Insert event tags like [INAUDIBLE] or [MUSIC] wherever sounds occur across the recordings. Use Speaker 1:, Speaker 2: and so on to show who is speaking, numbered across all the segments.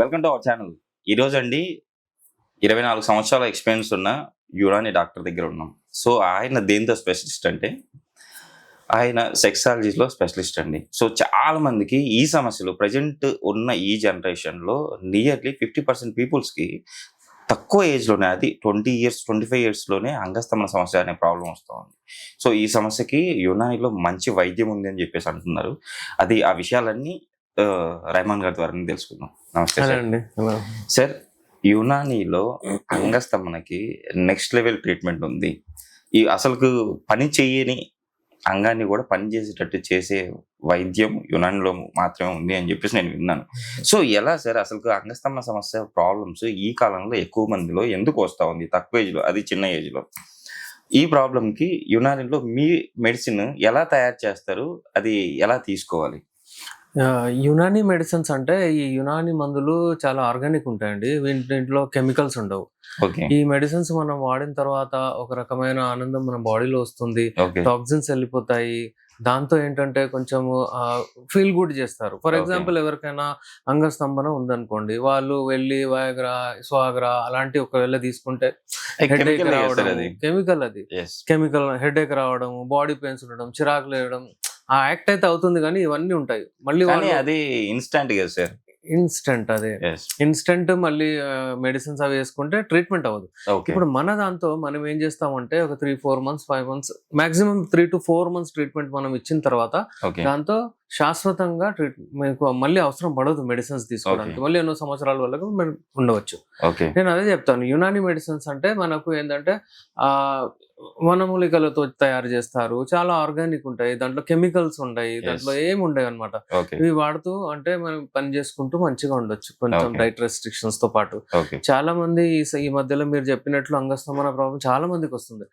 Speaker 1: Welcome to our channel ఈరోజు అండి ఇరవై నాలుగు సంవత్సరాల ఎక్స్పీరియన్స్ ఉన్న యునాని డాక్టర్ దగ్గర ఉన్నాం. సో ఆయన దేంతో స్పెషలిస్ట్ అంటే ఆయన సెక్సాలజీలో స్పెషలిస్ట్ అండి. సో చాలా మందికి ఈ సమస్యలు ప్రజెంట్ ఉన్న ఈ జనరేషన్లో నియర్లీ ఫిఫ్టీ పర్సెంట్ పీపుల్స్కి తక్కువ ఏజ్లోనే అది ట్వంటీ ఇయర్స్ ట్వంటీ ఫైవ్ ఇయర్స్లోనే అంగస్తమన సమస్య అనే ప్రాబ్లం వస్తుంది. సో ఈ సమస్యకి యునానిలో మంచి వైద్యం ఉంది అని చెప్పేసి అంటున్నారు. అది ఆ విషయాలన్నీ రైమాన్ గారి ద్వారా తెలుసుకుందాం. నమస్తే
Speaker 2: అండి.
Speaker 1: సార్ యునానీలో అంగస్తమనకి నెక్స్ట్ లెవెల్ ట్రీట్మెంట్ ఉంది. ఈ అసలుకు పని చేయని అంగాన్ని కూడా పని చేసేటట్టు చేసే వైద్యం యునానిలో మాత్రమే ఉంది అని చెప్పేసి నేను విన్నాను. సో ఎలా సార్ అసలు అంగస్తమన సమస్య ప్రాబ్లమ్స్ ఈ కాలంలో ఎక్కువ మందిలో ఎందుకు వస్తా ఉంది? తక్కువ ఏజ్లో అది చిన్న ఏజ్లో ఈ ప్రాబ్లం కి యునానిలో మీ మెడిసిన్ ఎలా తయారు చేస్తారు? అది ఎలా తీసుకోవాలి?
Speaker 2: యునానీ మెడిసిన్స్ అంటే ఈ యునానీ మందులు చాలా ఆర్గానిక్ ఉంటాయండి. వీటి- దీంట్లో కెమికల్స్ ఉండవు. ఈ మెడిసిన్స్ మనం వాడిన తర్వాత ఒక రకమైన ఆనందం మన బాడీలో వస్తుంది. టాక్సిన్స్ వెళ్ళిపోతాయి. దాంతో ఏంటంటే కొంచెం ఫీల్ గుడ్ చేస్తారు. ఫర్. ఎగ్జాంపుల్ ఎవరికైనా అంగస్తంభన ఉందనుకోండి వాళ్ళు వెళ్ళి వయగ్రా స్వాగ్రా అలాంటి ఒకవేళ తీసుకుంటే హెడ్ ఏక్
Speaker 1: కెమికల్
Speaker 2: రావడం కెమికల్ అది? కెమికల్ హెడ్ ఏక్ రావడం బాడీ పెయిన్స్ ఉండడం చిరాకు లేయడం ఆ యాక్ట్ అయితే అవుతుంది కానీ ఇవన్నీ ఉంటాయి. మళ్ళీ
Speaker 1: కానీ అది ఇన్స్టాంట్ కదా సార్.
Speaker 2: ఇన్స్టెంట్ అదే. ఇన్స్టెంట్ మళ్ళీ మెడిసిన్స్ అవి వేసుకుంటే ట్రీట్మెంట్ అవ్వదు. ఇప్పుడు మన దాంతో మనం ఏం చేస్తామంటే ఒక three four months five months maximum three to four months treatment మనం ఇచ్చిన తర్వాత దాంతో శాశ్వతంగా ట్రీట్ మీకు మళ్ళీ అవసరం పడదు మెడిసిన్స్ తీసుకోవడానికి. మళ్ళీ ఎన్నో సంవత్సరాల వరకు ఉండవచ్చు. నేను అదే చెప్తాను. యునాని మెడిసిన్స్ అంటే మనకు ఏంటంటే ఆ వనమూలికలతో తయారు చేస్తారు. చాలా ఆర్గానిక్ ఉంటాయి. దాంట్లో కెమికల్స్ ఉంటాయి. దాంట్లో ఏమి ఉండవు అనమాట ఇవి వాడుతూ అంటే మనం పని చేసుకుంటూ మంచిగా ఉండొచ్చు. కొంచెం. డైట్ రెస్ట్రిక్షన్స్తో పాటు. చాలా మంది ఈ మధ్యలో మీరు చెప్పినట్లు అంగస్తమన ప్రాబ్లం చాలా మందికి వస్తుంది.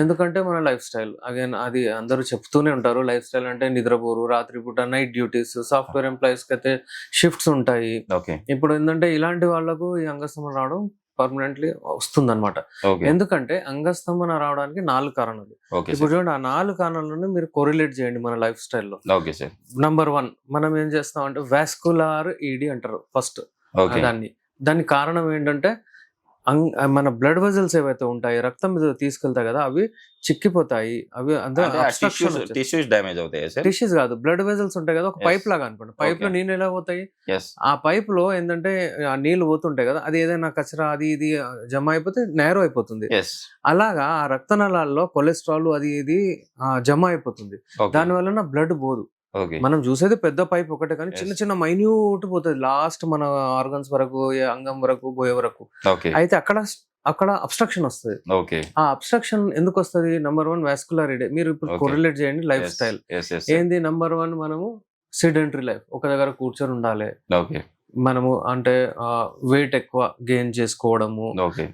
Speaker 2: ఎందుకంటే మన లైఫ్ స్టైల్. అగైన్ అది అందరూ చెప్తూనే ఉంటారు. లైఫ్ స్టైల్ అంటే నిద్రపోరు రాత్రిపూట నైట్ డ్యూటీస్ సాఫ్ట్వేర్ ఎంప్లాయీస్కి అయితే షిఫ్ట్స్ ఉంటాయి. ఇప్పుడు ఏంటంటే ఇలాంటి వాళ్ళకు ఈ అంగస్తమన రావడం పర్మనెంట్లీ వస్తుంది అనమాట
Speaker 1: ఓకే.
Speaker 2: ఎందుకంటే అంగస్తమన రావడానికి నాలుగు కారణాలు. ఇప్పుడు చూడండి ఆ నాలుగు కారణాలను మీరు కొరిలేట్ చేయండి మన లైఫ్ స్టైల్లో నంబర్ వన్ మనం ఏం చేస్తాం అంటే వాస్కులార్ ఈడి అంటారు ఫస్ట్ దాన్ని. దానికి కారణం ఏంటంటే అంగ్ మన బ్లడ్ వెజల్స్ ఏవైతే ఉంటాయి రక్తం మీద తీసుకెళ్తాయి కదా అవి చిక్కిపోతాయి. అవి
Speaker 1: టిష్యూస్ డ్యామేజ్ అవుతాయి
Speaker 2: టిష్యూస్ కాదు బ్లడ్ వెజల్స్ ఉంటాయి కదా ఒక. పైప్ లాగా అనుకోండి.
Speaker 1: పైప్లో.
Speaker 2: నీళ్ళు ఎలా పోతాయి? ఆ పైప్లో ఏంటంటే ఆ నీళ్ళు పోతుంటాయి కదా అది ఏదైనా కచరా అది ఇది జమ అయిపోతే నేరో అయిపోతుంది. అలాగా ఆ రక్తనాళాల్లో కొలెస్ట్రాల్ అది ఇది జమ అయిపోతుంది. దాని వలన బ్లడ్ పోదు. మనం చూసేది పెద్ద పైప్ ఒకటే కానీ. చిన్న చిన్న మైన్యూట్ పోతుంది. లాస్ట్ మన ఆర్గన్స్ వరకు అంగం వరకు పోయే వరకు. అయితే అక్కడ అక్కడ అబ్స్ట్రక్షన్ వస్తుంది. ఆ అబ్స్ట్రక్షన్ ఎందుకు వస్తుంది? నంబర్ వన్ వాస్కులారిటీ మీరు ఇప్పుడు. కొరిలేట్ చేయండి లైఫ్ స్టైల్ ఏంది? నంబర్ వన్ మనము సిడెంటరీ లైఫ్ ఒక దగ్గర కూర్చొని ఉండాలి.
Speaker 1: ఓకే.
Speaker 2: మనము అంటే వెయిట్ ఎక్కువ గెయిన్ చేసుకోవడము.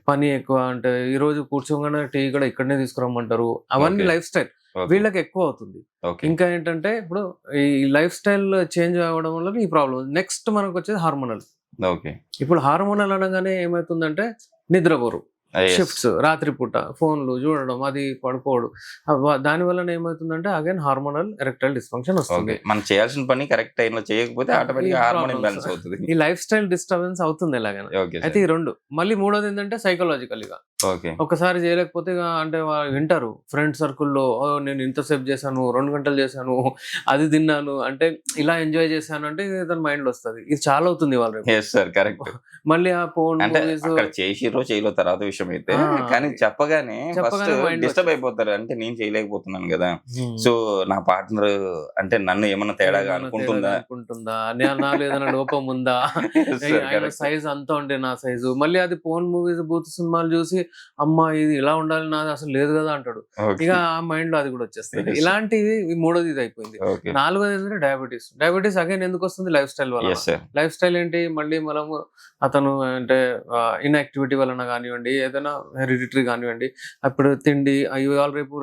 Speaker 2: పని ఎక్కువ అంటే ఈ రోజు కూర్చోగానే టీ కూడా ఇక్కడనే తీసుకురమ్మంటారు. అవన్నీ. లైఫ్ స్టైల్ వీళ్ళకి ఎక్కువ అవుతుంది. ఇంకా ఏంటంటే ఇప్పుడు ఈ లైఫ్ స్టైల్ చేంజ్ అవ్వడం వల్ల ఈ ప్రాబ్లం నెక్స్ట్ మనకు వచ్చేది హార్మోనల్.
Speaker 1: ఓకే.
Speaker 2: ఇప్పుడు హార్మోనల్ అనగానే ఏమవుతుందంటే నిద్రపోరు. షిఫ్ట్స్ రాత్రిపూట ఫోన్లు చూడడం అది పడుకోవడం. దాని వలన ఏమవుతుందంటే అగైన్ హార్మోనల్ ఎరెక్టైల్ డిస్ఫంక్షన్ వస్తుంది.
Speaker 1: మనం చేయాల్సిన పని కరెక్ట్లో చేయకపోతే ఆటోమేటిక్ హార్మోన్. ఇంబ్యాలెన్స్ అవుతుంది.
Speaker 2: ఈ లైఫ్ స్టైల్ డిస్టర్బెన్స్ అవుతుంది ఎలాగైనా.
Speaker 1: ఓకే
Speaker 2: అయితే ఈ రెండు. మళ్ళీ మూడోది ఏంటంటే సైకలాజికల్గా
Speaker 1: ఓకే
Speaker 2: ఒకసారి చేయలేకపోతే అంటే వాళ్ళు వింటారు. ఫ్రెండ్ సర్కిల్లో "ఓ, నేను ఇంతసేపు చేశాను రెండు గంటలు చేశాను అది తిన్నాను. అంటే ఇలా ఎంజాయ్ చేశాను అంటే దాని మైండ్లో వస్తుంది. ఇది చాలా అవుతుంది వాళ్ళ
Speaker 1: కరెక్ట్
Speaker 2: మళ్ళీ ఆ ఫోన్
Speaker 1: చేసిరో చేయలో తర్వాత విషయం అయితే కానీ చెప్పగానే ఫస్ట్ డిస్టర్బ్. అయిపోతారు. అంటే నేను చేయలేకపోతున్నాను కదా. సో నా పార్ట్నర్ అంటే నన్ను ఏమన్నా తేడాగా అనుకుంటుందా?
Speaker 2: అనుకుంటుందా? నాలో ఏదైనా లోపం ఉందా. [LAUGHS] సైజ్ అంతా ఉండే నా సైజు మళ్ళీ అది ఫోన్ మూవీస్ బూత్ సినిమాలు చూసి అమ్మా ఇది ఇలా ఉండాలి నాది అసలు లేదు కదా అంటాడు. ఇక ఆ మైండ్లో అది కూడా వచ్చేస్తుంది. ఇలాంటివి మూడోది ఇది అయిపోయింది. నాలుగోది ఏంటంటే డయాబెటీస్ డయాబెటీస్ అగైన్ ఎందుకు వస్తుంది? లైఫ్ స్టైల్ వల్ల. లైఫ్ స్టైల్ ఏంటి? మళ్ళీ మనము అతను అంటే ఇన్యాక్టివిటీ వలన కానివ్వండి ఏదైనా హెరిడిటరీ కానివ్వండి అప్పుడు తిండి ఇవాళ రేపు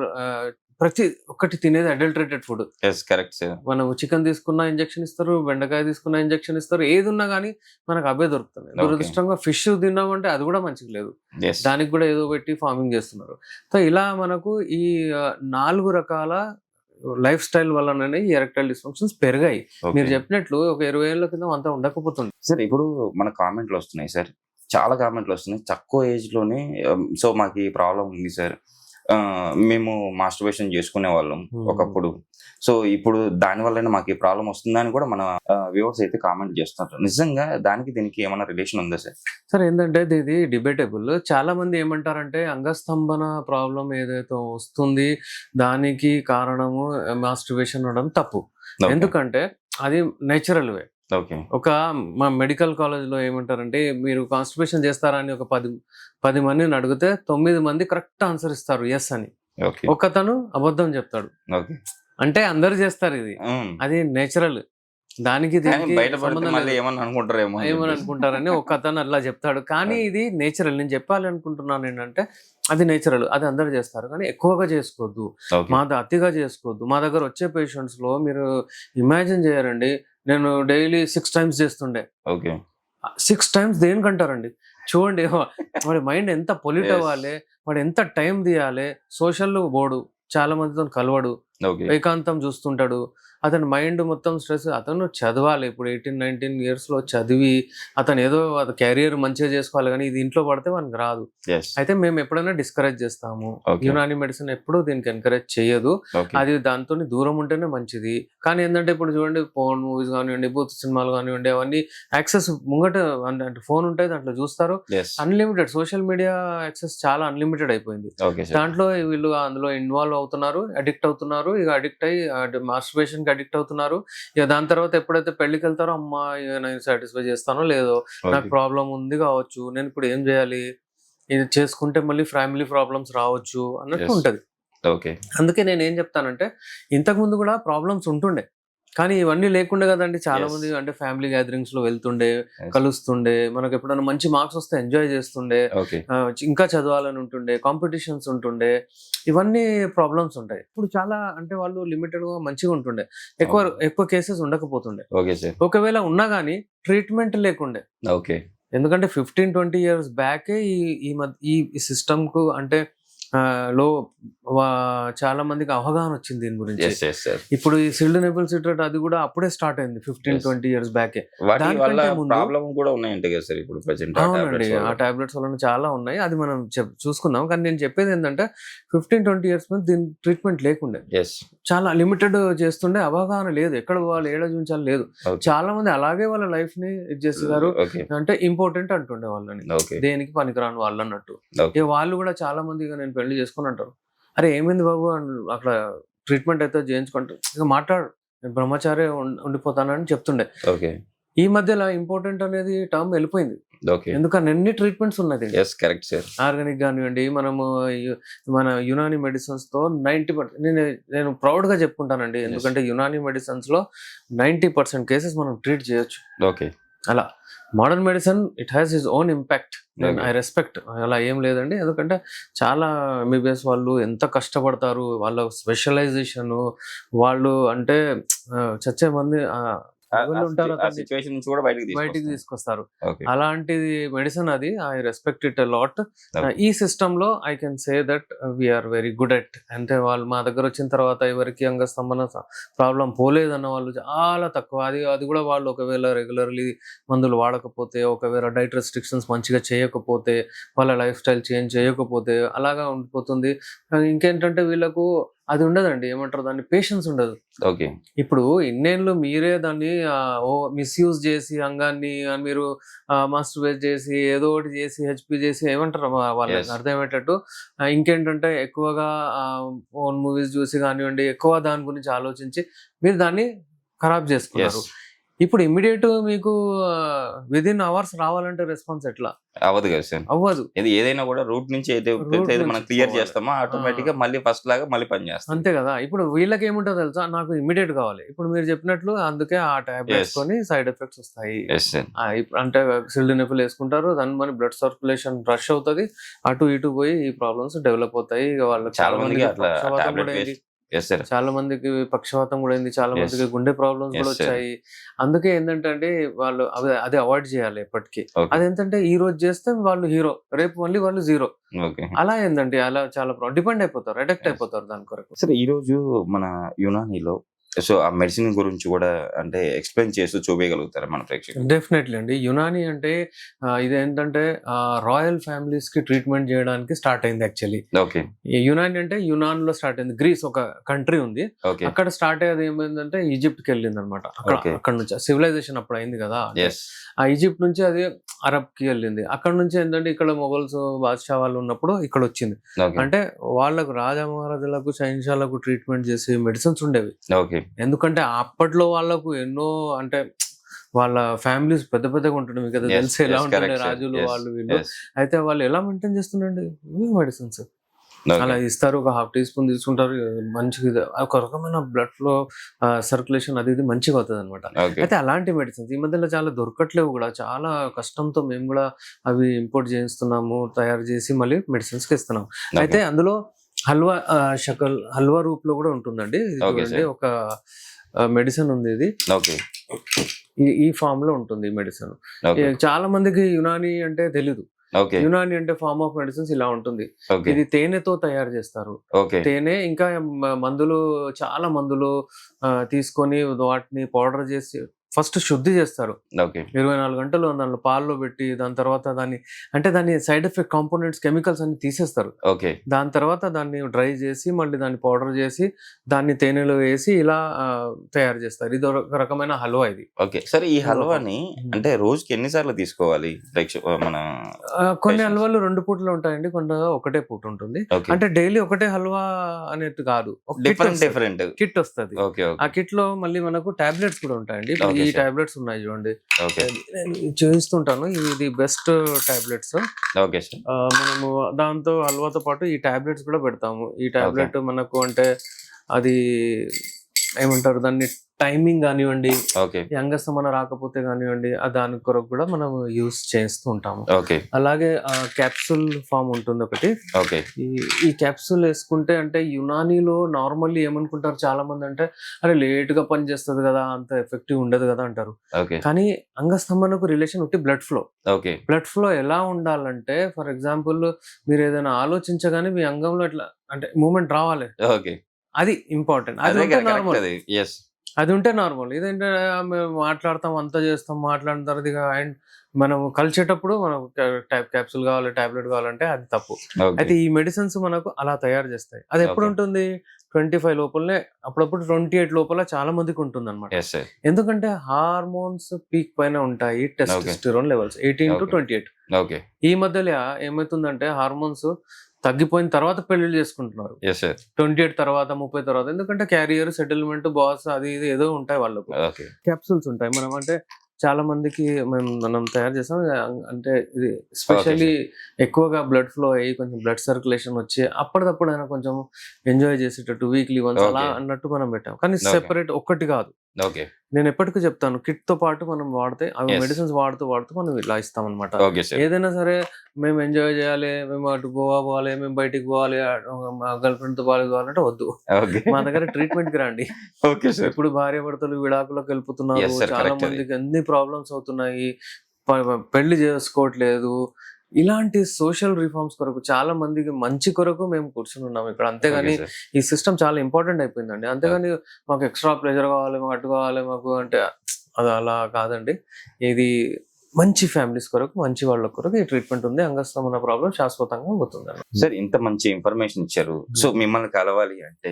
Speaker 2: ప్రతి ఒక్కటి తినేది adulterated food
Speaker 1: Yes, correct, sir.
Speaker 2: మనం చికెన్ తీసుకున్న ఇంజెక్షన్ ఇస్తారు బెండకాయ తీసుకున్న ఇంజెక్షన్ ఇస్తారు ఏది ఉన్నా కానీ మనకు అవే దొరుకుతుంది. దురదృష్టంగా ఫిష్ తిన్నామంటే అది కూడా మంచిగా లేదు. దానికి కూడా ఏదో పెట్టి ఫార్మింగ్ చేస్తున్నారు సో ఇలా మనకు ఈ నాలుగు రకాల లైఫ్ స్టైల్ వల్లనే ఈ ఎరెక్టైల్ డిస్ఫంక్షన్స్ పెరిగాయి. మీరు చెప్పినట్లు ఒక ఇరవై ఏళ్ళ కింద అంతా ఉండకపోతుంది
Speaker 1: సార్ ఇప్పుడు మన కామెంట్లు వస్తున్నాయి సార్ చాలా కామెంట్లు వస్తున్నాయి. తక్కువ ఏజ్లోనే సో మాకు ఈ ప్రాబ్లం ఉంది సార్. మేము మాస్టర్బేషన్ చేసుకునే వాళ్ళం. ఒకప్పుడు. సో ఇప్పుడు దాని వల్లనే మాకు ఈ ప్రాబ్లం వస్తుందని కూడా మన వ్యూవర్స్ అయితే కామెంట్ చేస్తున్నారు. నిజంగా దానికి దీనికి ఏమైనా రిలేషన్ ఉందా సార్?
Speaker 2: సార్ ఏంటంటే ఇది- డిబేటబుల్ చాలా మంది ఏమంటారంటే అంగస్తంభన ప్రాబ్లం ఏదైతే వస్తుంది దానికి కారణము మాస్టర్బేషన్ ఉండడం తప్పు. ఎందుకంటే అది నేచురల్ వే. ఒక మా మెడికల్ కాలేజ్లో ఏమంటారంటే మీరు కాన్స్టిపేషన్ చేస్తారా అని ఒక పది పది మందిని అడిగితే తొమ్మిది మంది కరెక్ట్ ఆన్సర్ ఇస్తారు ఎస్ అని.
Speaker 1: ఓకే.
Speaker 2: ఒకతను అబద్ధం చెప్తాడు. అంటే అందరు చేస్తారు ఇది. అది నేచురల్. దానికి ఏమని. అనుకుంటారని ఒక అతను అట్లా చెప్తాడు. కానీ [LAUGHS] ఇది నేచురల్. నేను చెప్పాలి అనుకుంటున్నాను ఏంటంటే అది నేచురల్. అది అందరు చేస్తారు. కానీ ఎక్కువగా చేసుకోవద్దు. మా అతిగా చేసుకోవద్దు మా దగ్గర వచ్చే పేషెంట్స్లో మీరు ఇమాజిన్ చేయరండి నేను డైలీ సిక్స్ టైమ్స్ చేస్తుండే.
Speaker 1: ఓకే.
Speaker 2: సిక్స్ టైమ్స్ దేనికంటారండి? చూడండి వాడి మైండ్ ఎంత పొల్యూట్. అవ్వాలి వాడు ఎంత టైం తీయాలి సోషల్ బోర్డు చాలా మందితో కలవడు ఏకాంతం చూస్తుంటాడు అతని మైండ్ మొత్తం స్ట్రెస్ అతను చదవాలి. ఇప్పుడు ఎయిటీన్ నైన్టీన్ ఇయర్స్లో చదివి అతను ఏదో క్యారియర్ మంచిగా చేసుకోవాలి కానీ ఇది ఇంట్లో పడితే మనకు రాదు. అయితే మేము ఎప్పుడైనా డిస్కరేజ్ చేస్తాము. యునాని మెడిసిన్ ఎప్పుడూ దీనికి ఎంకరేజ్ చేయదు. అది దాంతో దూరం ఉంటేనే మంచిది. కానీ ఏంటంటే ఇప్పుడు చూడండి ఫోన్ మూవీస్ కానివ్వండి బూత్ సినిమాలు కానివ్వండి అవన్నీ యాక్సెస్ ముంగట అంటే ఫోన్ ఉంటే దాంట్లో చూస్తారు. అన్లిమిటెడ్ సోషల్ మీడియా యాక్సెస్ చాలా అన్లిమిటెడ్ అయిపోయింది. దాంట్లో వీళ్ళు అందులో ఇన్వాల్వ్ అవుతున్నారు అడిక్ట్ అవుతున్నారు. ఇక అడిక్ట్ అయ్యి మాస్టర్బేషన్ కి అడిక్ట్ అవుతున్నారు. ఇక దాని తర్వాత ఎప్పుడైతే పెళ్ళికి వెళ్తారో అమ్మా నేను సాటిస్ఫై చేస్తానో లేదో నాకు ప్రాబ్లం ఉంది కావచ్చు నేను ఇప్పుడు ఏం చేయాలి? ఇది చేసుకుంటే మళ్ళీ ఫ్యామిలీ ప్రాబ్లమ్స్ రావచ్చు అన్నట్టు. ఉంటది.
Speaker 1: ఓకే.
Speaker 2: అందుకే నేను ఏం చెప్తానంటే ఇంతకు ముందు కూడా ప్రాబ్లమ్స్ ఉంటుండే. కానీ ఇవన్నీ లేకుండే కదండి చాలా. మంది అంటే ఫ్యామిలీ గ్యాదరింగ్స్లో వెళ్తుండే. కలుస్తుండే మనకు ఎప్పుడైనా మంచి మార్క్స్ వస్తే ఎంజాయ్ చేస్తుండే ఇంకా చదవాలని ఉంటుండే కాంపిటీషన్స్ ఉంటుండే ఇవన్నీ ప్రాబ్లమ్స్ ఉంటాయి. ఇప్పుడు చాలా అంటే వాళ్ళు లిమిటెడ్గా మంచిగా ఉంటుండే. ఎక్కువ. ఎక్కువ కేసెస్ ఉండకపోతుండే. ఒకవేళ ఉన్నా కానీ ట్రీట్మెంట్ లేకుండే.
Speaker 1: ఓకే
Speaker 2: ఎందుకంటే ఫిఫ్టీన్ ట్వంటీ ఇయర్స్ బ్యాకే ఈ ఈ సిస్టమ్కు అంటే లో చాలా మందికి అవగాహన వచ్చింది దీని గురించి. ఇప్పుడు ఈ సిల్డ్ నెబుల్ సిట్రేట్ అది కూడా అప్పుడే స్టార్ట్ అయింది ఫిఫ్టీన్. ట్వంటీ ఇయర్స్ బ్యాకే
Speaker 1: ప్రాబ్లం కూడా ఉన్నాయంట కదా సార్ ఇప్పుడు
Speaker 2: అవునండి ఆ టాబ్లెట్స్ వలన చాలా ఉన్నాయి. అది మనం చూసుకున్నాం. కానీ నేను చెప్పేది ఏంటంటే ఫిఫ్టీన్ ట్వంటీ ఇయర్స్ ముందు దీని ట్రీట్మెంట్ లేకుండే. చాలా లిమిటెడ్ చేస్తుండే అవగాహన లేదు. ఎక్కడ పోవాలి ఏడ చూపించాలి లేదు. చాలా మంది అలాగే వాళ్ళ లైఫ్ని ఇది చేస్తున్నారు. అంటే ఇంపార్టెంట్ అంటుండే వాళ్ళని. దేనికి పనికిరాని వాళ్ళు అన్నట్టు వాళ్ళు కూడా చాలా మంది నేను పెళ్ళి చేసుకుని అంటారు. అరే ఏమైంది బాబు? అక్కడ ట్రీట్మెంట్ అయితే చేయించుకుంటూ ఇక మాట్లాడు. నేను బ్రహ్మచారి ఉండిపోతానని చెప్తుండే.
Speaker 1: ఓకే.
Speaker 2: ఈ మధ్యలో ఇంపార్టెంట్ అనేది టర్మ్ వెళ్ళిపోయింది.
Speaker 1: ఓకే.
Speaker 2: ఎందుకని ఎన్ని ట్రీట్మెంట్స్ ఉన్నాయి
Speaker 1: కరెక్ట్ సార్
Speaker 2: ఆర్గానిక్ కానివ్వండి మనము మన యునాని మెడిసిన్స్తో నైన్టీ పర్సెంట్ నేను నేను ప్రౌడ్గా చెప్పుకుంటానండి ఎందుకంటే యునాని మెడిసిన్స్లో నైన్టీ పర్సెంట్ కేసెస్ మనం ట్రీట్ చేయొచ్చు.
Speaker 1: ఓకే.
Speaker 2: అలా. Modern medicine it has his own impact. I respect అలా ఏం లేదండి. ఎందుకంటే చాలా ఎంబీబీఎస్ వాళ్ళు ఎంత కష్టపడతారు వాళ్ళ స్పెషలైజేషన్ వాళ్ళు అంటే చచ్చే మంది
Speaker 1: సిచువేషన్ నుంచి కూడా బయటకి
Speaker 2: బయటికి
Speaker 1: తీసుకొస్తాం.
Speaker 2: తీసుకొస్తారు అలాంటిది మెడిసిన్ అది ఐ రెస్పెక్ట్ ఇట్ లాట్. ఈ సిస్టమ్లో I can say that we're very good at అంటే వాళ్ళు మా దగ్గర వచ్చిన తర్వాత ఎవరికి అంగస్తంభన ప్రాబ్లం పోలేదన్న వాళ్ళు చాలా తక్కువ. అది అది కూడా వాళ్ళు ఒకవేళ రెగ్యులర్లీ మందులు వాడకపోతే ఒకవేళ డైట్ రెస్ట్రిక్షన్స్ మంచిగా చేయకపోతే వాళ్ళ లైఫ్ స్టైల్ చేంజ్ చేయకపోతే అలాగా ఉండిపోతుంది. ఇంకేంటంటే వీళ్ళకు అది ఉండదండి ఏమంటారు దాన్ని? పేషెన్స్ ఉండదు.
Speaker 1: ఓకే.
Speaker 2: ఇప్పుడు ఇన్నేళ్ళు మీరే దాన్ని ఓ మిస్యూజ్ చేసి అంగాన్ని మీరు మాస్టర్బేట్ చేసి ఏదో ఒకటి చేసి హెచ్పి చేసి ఏమంటారు వాళ్ళకి. అర్థమయ్యేటట్టు ఇంకేంటంటే ఎక్కువగా ఓన్ మూవీస్ చూసి కానివ్వండి ఎక్కువ దాని గురించి ఆలోచించి మీరు దాన్ని ఖరాబ్ చేసుకున్నారు. ఇప్పుడు ఇమ్మీడియట్ మీకు విద్ ఇన్ అవర్స్ రావాలంటే రెస్పాన్స్ ఎట్లా?
Speaker 1: అవ్వదు కదా సార్.
Speaker 2: అవ్వదు.
Speaker 1: ఇది ఏదైనా కూడా రూట్ నుంచి అయితే మనం క్లియర్. చేస్తామో? ఆటోమేటిక్గా మళ్ళీ ఫస్ట్ లాగా మళ్ళీ పని చేస్తాం.
Speaker 2: అంతే కదా. ఇప్పుడు వీళ్ళకి ఏముంటుందో తెలుసా? నాకు ఇమ్మీడియట్ కావాలి. ఇప్పుడు మీరు చెప్పినట్లు అందుకే ఆ టాబ్లెట్స్
Speaker 1: Yes.
Speaker 2: కొని సైడ్ ఎఫెక్ట్స్ వస్తాయి. అంటే సిల్డ్ నొప్పులు వేసుకుంటారు. దాని మన బ్లడ్ సర్క్యులేషన్ రష్ అవుతుంది. అటు ఇటు పోయి ఈ ప్రాబ్లమ్స్ డెవలప్ అవుతాయి. వాళ్ళకి
Speaker 1: చాలా మందికి
Speaker 2: చాలా మందికి పక్షవాతం కూడా అయింది చాలా. మందికి గుండె ప్రాబ్లమ్స్ కూడా. వచ్చాయి. అందుకే ఏంటంటే అండి వాళ్ళు అది అవాయిడ్ చేయాలి ఎప్పటికీ. అది ఏంటంటే ఈ రోజు చేస్తే వాళ్ళు హీరో రేపు మళ్ళీ వాళ్ళు జీరో అలా ఏందండి అలా చాలా డిపెండ్ అయిపోతారు అడక్ట్. అయిపోతారు దాని కొరకు.
Speaker 1: సరే ఈ రోజు మన యునానీలో సో ఆ మెడిసిన్ గురించి కూడా అంటే ఎక్స్ప్లెయిన్ చేస్తూ చూపించగలుగుతారా మన ప్రేక్షకులు?
Speaker 2: డెఫినెట్లీ అండి. యునాని అంటే ఇది ఏంటంటే రాయల్ ఫ్యామిలీస్కి ట్రీట్మెంట్ చేయడానికి స్టార్ట్ అయింది యాక్చువల్లీ.
Speaker 1: ఓకే.
Speaker 2: యునాని అంటే యునాన్లో స్టార్ట్ అయింది. గ్రీస్ ఒక కంట్రీ ఉంది. అక్కడ స్టార్ట్ అయ్యేది ఏమైందంటే ఈజిప్ట్కి వెళ్ళింది అనమాట అక్కడ నుంచి సివిలైజేషన్ అప్పుడు అయింది కదా. ఆ ఈజిప్ట్ నుంచి అది అరబ్కి వెళ్ళింది. అక్కడ నుంచి ఏంటంటే ఇక్కడ మొఘల్స్ బాద్షా వాళ్ళు ఉన్నప్పుడు ఇక్కడ వచ్చింది. అంటే వాళ్ళకు రాజా మహారాజులకు షహిన్షాలకు ట్రీట్మెంట్ చేసే మెడిసిన్స్ ఉండేవి.
Speaker 1: ఓకే.
Speaker 2: ఎందుకంటే అప్పట్లో వాళ్ళకు ఎన్నో అంటే వాళ్ళ ఫ్యామిలీస్ పెద్ద పెద్దగా ఉంటుండే మీకు కదా తెలిసి ఎలా ఉంటుండే
Speaker 1: sir.
Speaker 2: రాజులు వాళ్ళు వీళ్ళు. అయితే వాళ్ళు ఎలా మెయింటైన్ చేస్తుండండి ఇవి మెడిసిన్స్ అలా ఇస్తారు ఒక హాఫ్ టీ స్పూన్ తీసుకుంటారు మంచిగా ఒక రకమైన బ్లడ్ ఫ్లో సర్క్యులేషన్ అది ఇది మంచిగా అవుతుంది అనమాట అయితే అలాంటి మెడిసిన్స్ ఈ మధ్యలో చాలా దొరకట్లేవు కూడా. చాలా కష్టంతో మేము కూడా అవి ఇంపోర్ట్ చేయిస్తున్నాము తయారు చేసి మళ్ళీ మెడిసిన్స్కి ఇస్తున్నాం అయితే అందులో హల్వా షకల్ హల్వా రూప్లో కూడా ఉంటుందండి. ఇది
Speaker 1: Okay,
Speaker 2: చూడండి
Speaker 1: sir.
Speaker 2: ఒక మెడిసిన్ ఉంది ఇది.
Speaker 1: ఓకే.
Speaker 2: ఈ ఈ ఫామ్లో ఉంటుంది మెడిసిన్
Speaker 1: ఓకే.
Speaker 2: చాలా మందికి యునాని అంటే తెలీదు.
Speaker 1: ఓకే.
Speaker 2: యునాని అంటే ఫార్మ్ ఆఫ్ మెడిసిన్స్ ఇలా ఉంటుంది.
Speaker 1: ఓకే.
Speaker 2: ఇది తేనెతో తయారు చేస్తారు.
Speaker 1: ఓకే.
Speaker 2: తేనె ఇంకా మ- మందులు చాలా మందులు ఆ, తీసుకొని వాటిని పౌడర్ చేసి ఫస్ట్ శుద్ధి చేస్తారు.
Speaker 1: ఓకే.
Speaker 2: ఇరవై నాలుగు గంటలు దానిలో పాల్లో పెట్టి దాని తర్వాత దాన్ని అంటే దాని సైడ్ ఎఫెక్ట్ కాంపోనెంట్స్ కెమికల్స్ అన్ని తీసేస్తారు.
Speaker 1: ఓకే.
Speaker 2: దాని తర్వాత దాన్ని డ్రై చేసి మళ్ళీ దాన్ని పౌడర్ చేసి దాన్ని తేనెలో వేసి ఇలా తయారు చేస్తారు. ఇది ఒక రకమైన హల్వా ఇది.
Speaker 1: ఓకే. సరే ఈ హల్వాని అంటే రోజుకి ఎన్నిసార్లు తీసుకోవాలి? మన
Speaker 2: కొన్ని. హల్వాలు రెండు పూటలు ఉంటాయండి కొన్ని ఒకటే పూట ఉంటుంది. అంటే డైలీ ఒకటే హల్వా అనేది కాదు.
Speaker 1: డిఫరెంట్ డిఫరెంట్
Speaker 2: కిట్ వస్తుంది. ఆ కిట్లో మళ్ళీ మనకు టాబ్లెట్స్ కూడా ఉంటాయండి. ఈ. టాబ్లెట్స్ ఉన్నాయి చూడండి. నేను చూపిస్తుంటాను. ఇది బెస్ట్ టాబ్లెట్స్.
Speaker 1: ఓకే సార్
Speaker 2: మనము దాంతో హల్వాతో పాటు ఈ టాబ్లెట్స్ కూడా పెడతాము. ఈ టాబ్లెట్ మనకు అంటే అది ఏమంటారు? దాన్ని టైమింగ్ కానివ్వండి
Speaker 1: ఓకే.
Speaker 2: ఈ అంగస్తమన రాకపోతే కానివ్వండి దాని కొరకు కూడా మనం యూస్ చేస్తూ ఉంటాము.
Speaker 1: ఓకే.
Speaker 2: అలాగే క్యాప్సూల్ ఫామ్ ఉంటుంది ఒకటి.
Speaker 1: ఓకే.
Speaker 2: ఈ క్యాప్సూల్ వేసుకుంటే అంటే యునానీలో నార్మల్లీ ఏమనుకుంటారు చాలా మంది అంటే అరే లేట్గా పని చేస్తుంది కదా అంత ఎఫెక్టివ్ ఉండదు కదా అంటారు.
Speaker 1: ఓకే.
Speaker 2: కానీ అంగస్తంభనకు రిలేషన్ ఒకటి blood flow.
Speaker 1: Okay.
Speaker 2: Blood flow ఎలా ఉండాలంటే ఫర్ ఎగ్జాంపుల్ మీరు ఏదైనా ఆలోచించగానే మీ అంగంలో ఇట్లా అంటే మూమెంట్ రావాలి.
Speaker 1: ఓకే.
Speaker 2: అది ఇంపార్టెంట్. అది నార్మల్.
Speaker 1: అది
Speaker 2: ఉంటే నార్మల్ ఇదేంటే మేము మాట్లాడతాం అంతా చేస్తాం మాట్లాడిన తర్వాత ఇక అండ్ మనం కలిసేటప్పుడు మనం టైప్ క్యాప్సూల్ కావాలి టాబ్లెట్ కావాలంటే అది తప్పు. అయితే ఈ మెడిసిన్స్ మనకు అలా తయారు చేస్తాయి. అది ఎప్పుడు. ఉంటుంది? ట్వంటీ ఫైవ్ లోపలనే అప్పుడప్పుడు ట్వంటీ ఎయిట్ లోపల చాలా మందికి ఉంటుంది అనమాట ఎందుకంటే హార్మోన్స్ పీక్ పైన ఉంటాయి testosterone levels eighteen to. Twenty eight.
Speaker 1: Okay
Speaker 2: ఈ మధ్యలో ఏమవుతుందంటే హార్మోన్స్ తగ్గిపోయిన తర్వాత పెళ్ళి చేసుకుంటున్నారు. ట్వంటీ ఎయిట్ తర్వాత ముప్పై తర్వాత ఎందుకంటే క్యారియర్ సెటిల్మెంట్ బాస్ అది ఇది ఏదో ఉంటాయి వాళ్ళకు.
Speaker 1: ఓకే
Speaker 2: క్యాప్సూల్స్ ఉంటాయి. మనం అంటే చాలా మందికి మేము మనం తయారు చేస్తాం. అంటే ఇది స్పెషల్లీ ఎక్కువగా బ్లడ్ ఫ్లో అయ్యి కొంచెం బ్లడ్ సర్క్యులేషన్ వచ్చి అప్పటిదప్పుడు అయినా కొంచెం ఎంజాయ్ చేసేటట్టు వీక్లీ వన్స్ అలా. అన్నట్టు మనం పెట్టాం. కానీ. సెపరేట్ ఒక్కటి కాదు.
Speaker 1: ఓకే.
Speaker 2: నేను ఎప్పటికీ చెప్తాను కిట్తో పాటు మనం వాడితే అవి. మెడిసిన్స్ వాడుతూ వాడుతూ మనం ఇలా ఇస్తాం అనమాట ఏదైనా సరే మేము ఎంజాయ్ చేయాలి మేము అటు గోవా పోవాలి మేము బయటికి పోవాలి గర్ల్ ఫ్రెండ్తో పోవాలి పోవాలంటే వద్దు. మా దగ్గర ట్రీట్మెంట్కి రండి.
Speaker 1: Okay sir.
Speaker 2: ఇప్పుడు భార్య భర్తలు విడాకులకు వెళ్ళిపోతున్నారు చాలా. మందికి అన్ని ప్రాబ్లమ్స్ అవుతున్నాయి. పెళ్ళి చేసుకోవట్లేదు ఇలాంటి సోషల్ రిఫార్మ్స్ కొరకు చాలా మందికి మంచి కొరకు మేము కూర్చుని ఉన్నాం ఇక్కడ. అంతేగాని. ఈ సిస్టమ్ చాలా ఇంపార్టెంట్ అయిపోయిందండి. అంతేగాని మాకు ఎక్స్ట్రా ప్రెజర్ కావాలి మాకు అటు కావాలి మాకు అంటే అది అలా కాదండి. ఇది మంచి ఫ్యామిలీస్ కొరకు మంచి వాళ్ళ కొరకు ఈ ట్రీట్మెంట్ ఉంది. అంగస్తమన ప్రాబ్లం శాశ్వతంగా పోతుంది
Speaker 1: సార్ ఇంత మంచి ఇన్ఫర్మేషన్ ఇచ్చారు. సో మిమ్మల్ని కలవాలి అంటే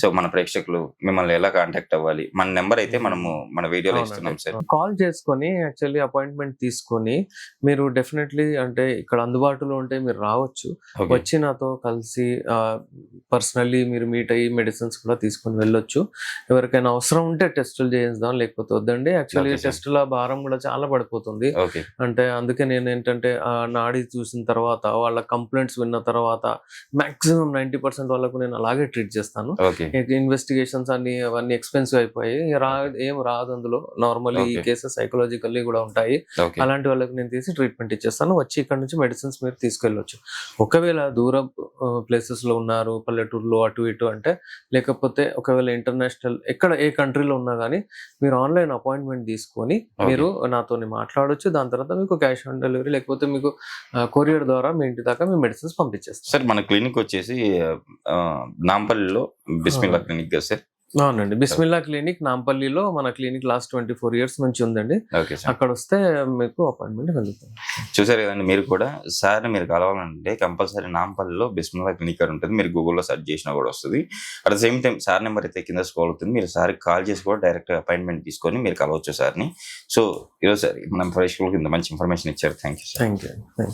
Speaker 1: సో మన ప్రేక్షకులు మిమ్మల్ని ఎలా కాంటాక్ట్ అవ్వాలి? మన నెంబర్ అయితే మనము మన వీడియోలో ఇస్తున్నాం సార్
Speaker 2: కాల్ చేసుకొని యాక్చువల్లీ అపాయింట్మెంట్ తీసుకొని మీరు డెఫినెట్లీ అంటే ఇక్కడ అందుబాటులో ఉంటే మీరు రావచ్చు. వచ్చి నాతో కలిసి పర్సనల్లీ మీరు మీట్ అయ్యి మెడిసిన్స్ కూడా తీసుకొని వెళ్ళొచ్చు. ఎవరికైనా అవసరం ఉంటే టెస్టులు చేయిద్దాం లేకపోతే వద్దండి. యాక్చువల్లీ. టెస్టుల భారం కూడా చాలా పడిపోతుంది.
Speaker 1: ఓకే.
Speaker 2: అంటే అందుకే నేను ఏంటంటే ఆ నాడి చూసిన తర్వాత వాళ్ళ కంప్లైంట్స్ విన్న తర్వాత మాక్సిమం నైంటీ పర్సెంట్ వాళ్ళకు నేను అలాగే ట్రీట్ చేస్తాను. ఇన్వెస్టిగేషన్స్ అన్ని అవన్నీ ఎక్స్పెన్సివ్ అయిపోయి రా ఏం రాదు అందులో. నార్మల్లీ ఈ. కేసెస్ సైకలాజికల్లీ కూడా ఉంటాయి. అలాంటి వాళ్ళకి నేను తీసి ట్రీట్మెంట్ ఇచ్చేస్తాను. వచ్చి ఇక్కడ నుంచి మెడిసిన్స్ మీరు తీసుకెళ్ళొచ్చు. ఒకవేళ దూరం ప్లేసెస్లో ఉన్నారు పల్లెటూరులో అటు ఇటు అంటే లేకపోతే ఒకవేళ ఇంటర్నేషనల్ ఎక్కడ ఏ కంట్రీలో ఉన్నా కానీ మీరు ఆన్లైన్ అపాయింట్మెంట్ తీసుకొని. మీరు నాతో మాట్లాడొచ్చు దాని తర్వాత మీకు క్యాష్ ఆన్ డెలివరీ లేకపోతే మీకు కొరియర్ ద్వారా మీ ఇంటి దాకా మీ మెడిసిన్స్ పంపించేస్తాం
Speaker 1: సార్ మన క్లినిక్ వచ్చేసి నాంపల్లిలో బిస్మిల్లా క్లినిక్ కదా సార్?
Speaker 2: అవునండి. బిస్మిల్లా క్లినిక్ నాంపల్లిలో మన clinic last twenty four years నుంచి ఉందండి.
Speaker 1: Okay sir.
Speaker 2: అక్కడ వస్తే మీకు అపాయింట్మెంట్ కలుగుతుంది.
Speaker 1: చూసారు కదండి మీరు కూడా సార్ మీరు కలవాలంటే కంపల్సరీ నాంపల్లిలో బిస్మిల్లా క్లినిక్ అని ఉంటుంది. మీరు గూగుల్లో సెర్చ్ చేసినా కూడా వస్తుంది. At the same time sir number అయితే కింద స్కాల్ అవుతుంది. మీరు సార్కి కాల్ చేసి కూడా డైరెక్ట్ అపాయింట్మెంట్ తీసుకొని మీరు కలవచ్చు సార్ని. సో ఈరోజు సార్ మనం ప్రేక్షకులకు ఇంత మంచి ఇన్ఫర్మేషన్ ఇచ్చారు. Sir.
Speaker 2: Thank you thank you